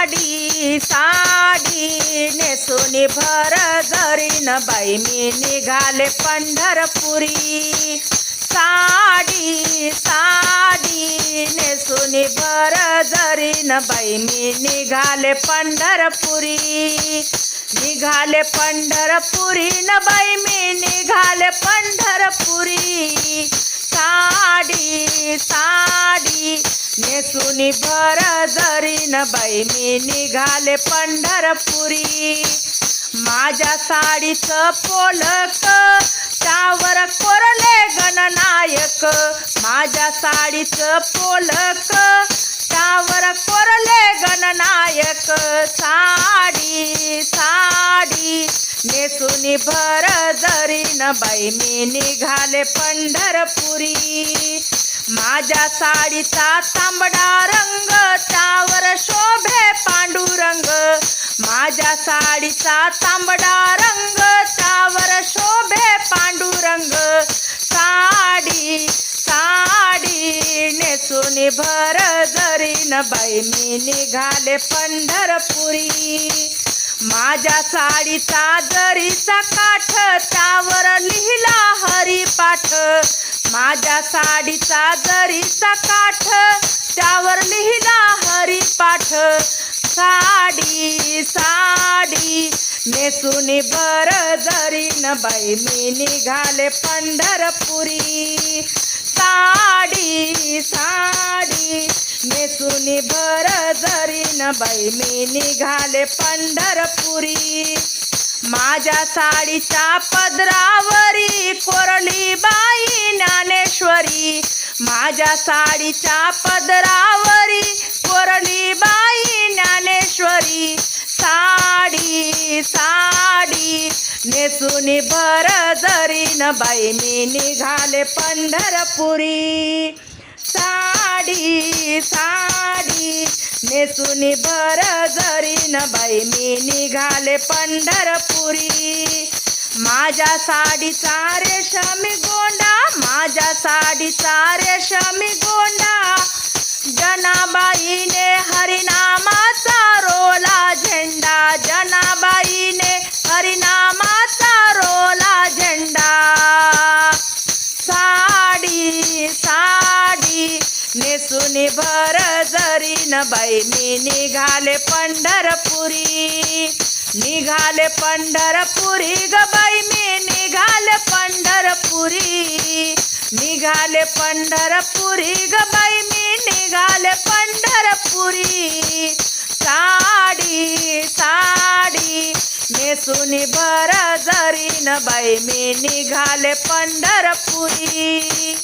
साडी साडी नेसुनी भर जरीन बाई मी निघाले पंढरपुरी. साडी साडी नेसुनी भर जरीन बाई मी निघाले पंढरपुरी. निघाले पंढरपुरी न बाई मी निघाले पंढरपुरी. नेसुनी भर जरीन बाई मी निघाले पंढरपुरी. माझ्या साडीचं पोलक त्यावर कोरले गणनायक. माझ्या साडीचं पोलक त्यावर कोरले गणनायक. साडी साडी नेसुनी भर जरीन बाई मी निघाले पंढरपुरी. माझ्या साडीचा तांबडा रंग त्यावर शोभे पांडुरंग. माझ्या साडीचा तांबडा रंग त्यावर शोभे पांडुरंग. साडी साडी नेसून भर जरीन बाई मी निघाले पंढरपुरी. माझ्या साडीचा जरीचा काठ त्यावर लिहिला हरी माझ्या साडीचा जरीचा काठ त्यावर लिहिला हरिपाठ. साडी साडी नेसुनी बर जरीन बाई मी निघाले पंढरपुरी. साडी साडी नेसुनी जरी न बाई मी निघाले पंढरपुरी. माझ्या साडीच्या पदरावरी कोर माझ्या साडीच्या पदरावरी कोरली बाई ज्ञानेश्वरी. साडी साडी नेसुनी भर जरीन बाई मी निघाले पंढरपुरी. साडी साडी नेसुनी भर जरीन बाई मी निघाले पंढरपुरी. माझ्या साडीचा रेश सारे रेशमी गोंडा जनाबाईने हरिनामाचा रोला झेंडा जनाबाईने हरिनामाचा रोला झेंडा. साडी साडी नेसुनी भर जरीन बाई मी निघाले पंढरपुरी. निघाले पंढरपुरी ग बाई मी निघाले पंढरपुरी. निघाले पंढरपुरी ग बाई मी निघाले पंढरपुरी. साडी साडी नेसुनी भर जरीन बाई मी निघाले पंढरपुरी.